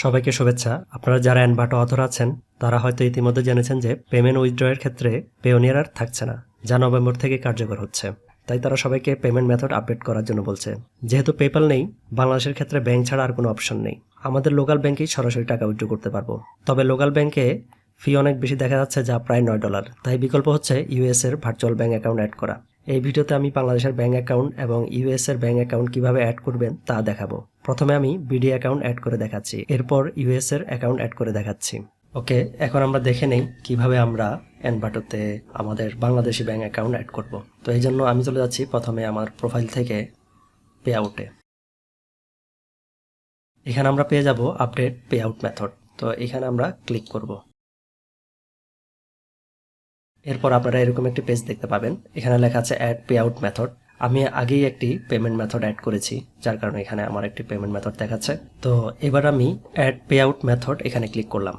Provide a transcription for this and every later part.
সবাইকে শুভেচ্ছা। আপনারা যারা অ্যানবাটো অথর আছেন, তারা হয়তো ইতিমধ্যে জেনেছেন যে পেমেন্ট উইথড্রয়ের ক্ষেত্রে পেওনিয়ার আর থাকছে না, যা নভেম্বর থেকে কার্যকর হচ্ছে। তাই তারা সবাইকে পেমেন্ট মেথড আপডেট করার জন্য বলছে। যেহেতু পেপাল নেই, বাংলাদেশের ক্ষেত্রে ব্যাংক ছাড়া আর কোনো অপশন নেই। আমাদের লোকাল ব্যাংকেই সরাসরি টাকা উইথড্র করতে পারব। তবে লোকাল ব্যাংকে ফি অনেক বেশি দেখা যাচ্ছে, যা প্রায় নয় ডলার। তাই বিকল্প হচ্ছে ইউএস এর ভার্চুয়াল ব্যাংক অ্যাকাউন্ট অ্যাড করা। এই ভিডিওতে আমি বাংলাদেশের ব্যাংক অ্যাকাউন্ট এবং ইউএস এর ব্যাংক অ্যাকাউন্ট কীভাবে অ্যাড করবেন তা দেখাবো। প্রথমে আমি বিডি অ্যাকাউন্ট অ্যাড করে দেখাচ্ছি। এরপর ইউএস এর অ্যাকাউন্ট অ্যাড করে দেখাচ্ছি। ওকে, এখন আমরা দেখে নেই কীভাবে আমরা এনবাটোতে আমাদের বাংলাদেশি ব্যাংক অ্যাকাউন্ট অ্যাড করব। তো এই জন্য আমি চলে যাচ্ছি প্রথমে আমার প্রোফাইল থেকে পে আউটে এখানে আমরা পেয়ে যাব আপডেট পে আউট মেথড। তো এখানে আমরা ক্লিক করব। এরপর আপনারা এরকম একটি পেজ দেখতে পাবেন। এখানে লেখা আছে অ্যাড পে আউট মেথড আমি আগেই একটি পেমেন্ট মেথড অ্যাড করেছি, যার কারণে এখানে আমার একটি পেমেন্ট মেথড দেখাচ্ছে। তো এবার আমি অ্যাড পে আউট মেথড এখানে ক্লিক করলাম।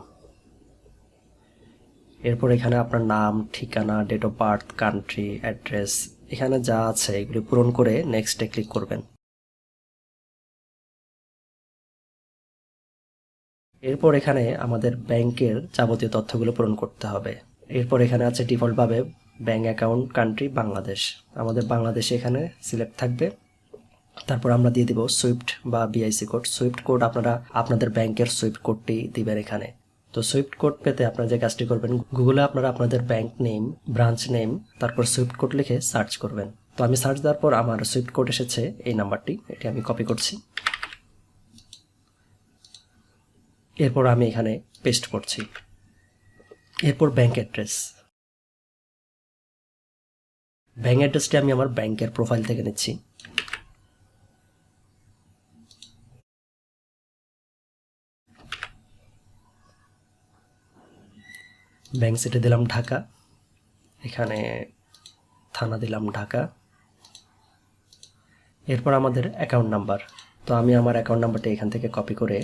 এরপর এখানে আপনার নাম, ঠিকানা date of birth country address এখানে যা আছে এগুলি পূরণ করে নেক্সটে ক্লিক করবেন। এরপর এখানে আমাদের ব্যাংকের যাবতীয় তথ্যগুলো পূরণ করতে হবে। এরপর এখানে আছে ডিফল্টভাবে ব্যাংক অ্যাকাউন্ট কান্ট্রি বাংলাদেশ। আমাদের বাংলাদেশে এখানে সিলেক্ট থাকবে। তারপর আমরা দিয়ে দিব সুইফট বা বিআইসি কোড সুইফট কোড আপনারা আপনাদের ব্যাংকের সুইফট কোডটি দিবেন এখানে। তো সুইফট কোড পেতে আপনারা যে কাজটি করবেন গুগলে আপনারা আপনাদের ব্যাংক নেম ব্রাঞ্চ নেম তারপর সুইফট কোড লিখে সার্চ করবেন। তো আমি সার্চ দেওয়ার পর আমার সুইফট কোড এসেছে এই নাম্বারটি এটি আমি কপি করছি। এরপর আমি এখানে পেস্ট করছি। এরপর ব্যাংক অ্যাড্রেস ব্যাংক অ্যাড্রেসটি আমি আমার ব্যাংকের প্রোফাইল থেকে নিচ্ছি। ব্যাংক সিটি দিলাম ঢাকা। এখানে থানা দিলাম ঢাকা। এরপর আমাদের অ্যাকাউন্ট নাম্বার তো আমি আমার অ্যাকাউন্ট নাম্বারটা এখান থেকে কপি করে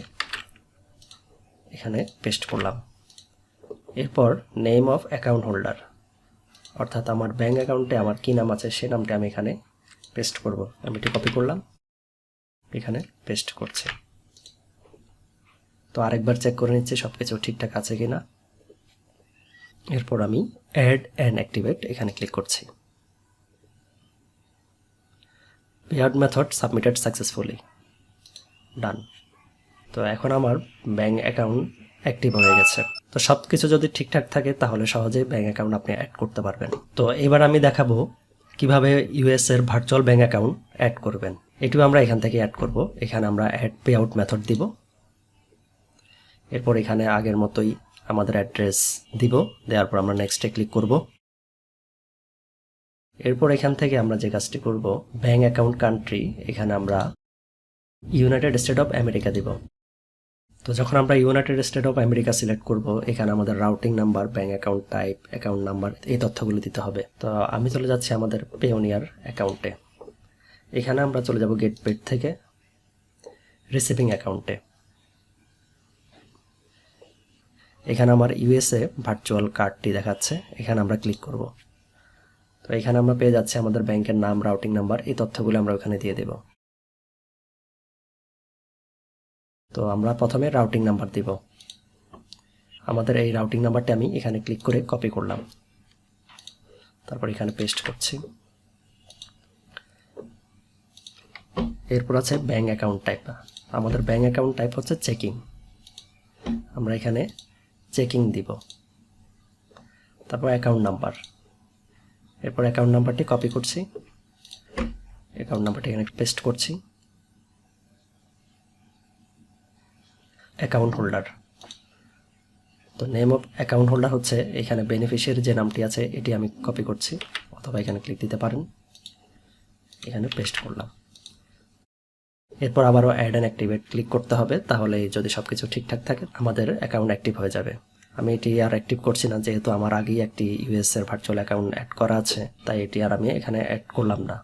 এখানে পেস্ট করলাম। এরপর নেম অফ অ্যাকাউন্ট হোল্ডার অর্থাৎ আমার ব্যাঙ্ক অ্যাকাউন্টে আমার কী নাম আছে, সে নামটা আমি এখানে পেস্ট করব। আমি এটি কপি করলাম, এখানে পেস্ট করছি। তো আরেকবার চেক করে নিচ্ছি সব কিছু ঠিকঠাক আছে কি না এরপর আমি অ্যাড অ্যান্ড অ্যাক্টিভেট এখানে ক্লিক করছি। Payout method submitted successfully done তো এখন আমার ব্যাঙ্ক অ্যাকাউন্ট অ্যাক্টিভ হয়ে গেছে। তো সব কিছু যদি ঠিকঠাক থাকে, তাহলে সহজেই ব্যাঙ্ক অ্যাকাউন্ট আপনি অ্যাড করতে পারবেন। তো এবার আমি দেখাবো কীভাবে ইউএস এর ভার্চুয়াল ব্যাঙ্ক অ্যাকাউন্ট অ্যাড করবেন। এটিও আমরা এখান থেকে অ্যাড করব। এখানে আমরা অ্যাড পে আউট মেথড দিব। এরপর এখানে আগের মতোই আমাদের অ্যাড্রেস দিব। দেওয়ার পর আমরা নেক্সটে ক্লিক করব। এরপর এখান থেকে আমরা যে কাজটি করব ব্যাঙ্ক অ্যাকাউন্ট কান্ট্রি এখানে আমরা ইউনাইটেড স্টেট অফ আমেরিকা দিব। তো যখন আমরা United State of America select করব, এখানে আমাদের routing number bank account type account number এই তথ্যগুলো দিতে হবে। তো আমি চলে যাচ্ছি আমাদের পেওনিয়ার অ্যাকাউন্টে এখানে আমরা চলে যাব গেট পেড থেকে রিসিভিং অ্যাকাউন্টে এখানে আমার ইউএসএ ভার্চুয়াল কার্ডটি দেখাচ্ছে, এখানে আমরা ক্লিক করব। তো এখানে আমরা পেয়ে যাচ্ছি আমাদের ব্যাংকের নাম রাউটিং নাম্বার এই তথ্যগুলো আমরা ওখানে দিয়ে দেব। তো আমরা প্রথমে রাউটিং নাম্বার দিব। আমাদের এই রাউটিং নাম্বারটি আমি এখানে ক্লিক করে কপি করলাম। তারপর এখানে পেস্ট করছি। এরপর আছে ব্যাঙ্ক অ্যাকাউন্ট টাইপ আমাদের ব্যাঙ্ক অ্যাকাউন্ট টাইপ হচ্ছে চেকিং আমরা এখানে চেকিং দিব। তারপর অ্যাকাউন্ট নাম্বার এরপর অ্যাকাউন্ট নাম্বারটি কপি করছি। অ্যাকাউন্ট নাম্বারটি এখানে পেস্ট করছি। অ্যাকাউন্ট হোল্ডার তো নেম অফ অ্যাকাউন্ট হোল্ডার হচ্ছে এখানে বেনিফিশিয়ারি যে নামটি আছে, এটি আমি কপি করছি, অথবা এখানে ক্লিক দিতে পারেন। এখানে পেস্ট করলাম। এরপর আবারও অ্যাড অ্যান্ড অ্যাক্টিভেট ক্লিক করতে হবে, তাহলে যদি সব কিছু ঠিকঠাক থাকে, আমাদের অ্যাকাউন্ট অ্যাক্টিভ হয়ে যাবে। আমি এটি আর অ্যাক্টিভ করছি না, যেহেতু আমার আগেই একটি ইউএস এর ভার্চুয়াল অ্যাকাউন্ট অ্যাড করা আছে, তাই এটি আর আমি এখানে অ্যাড করলাম না।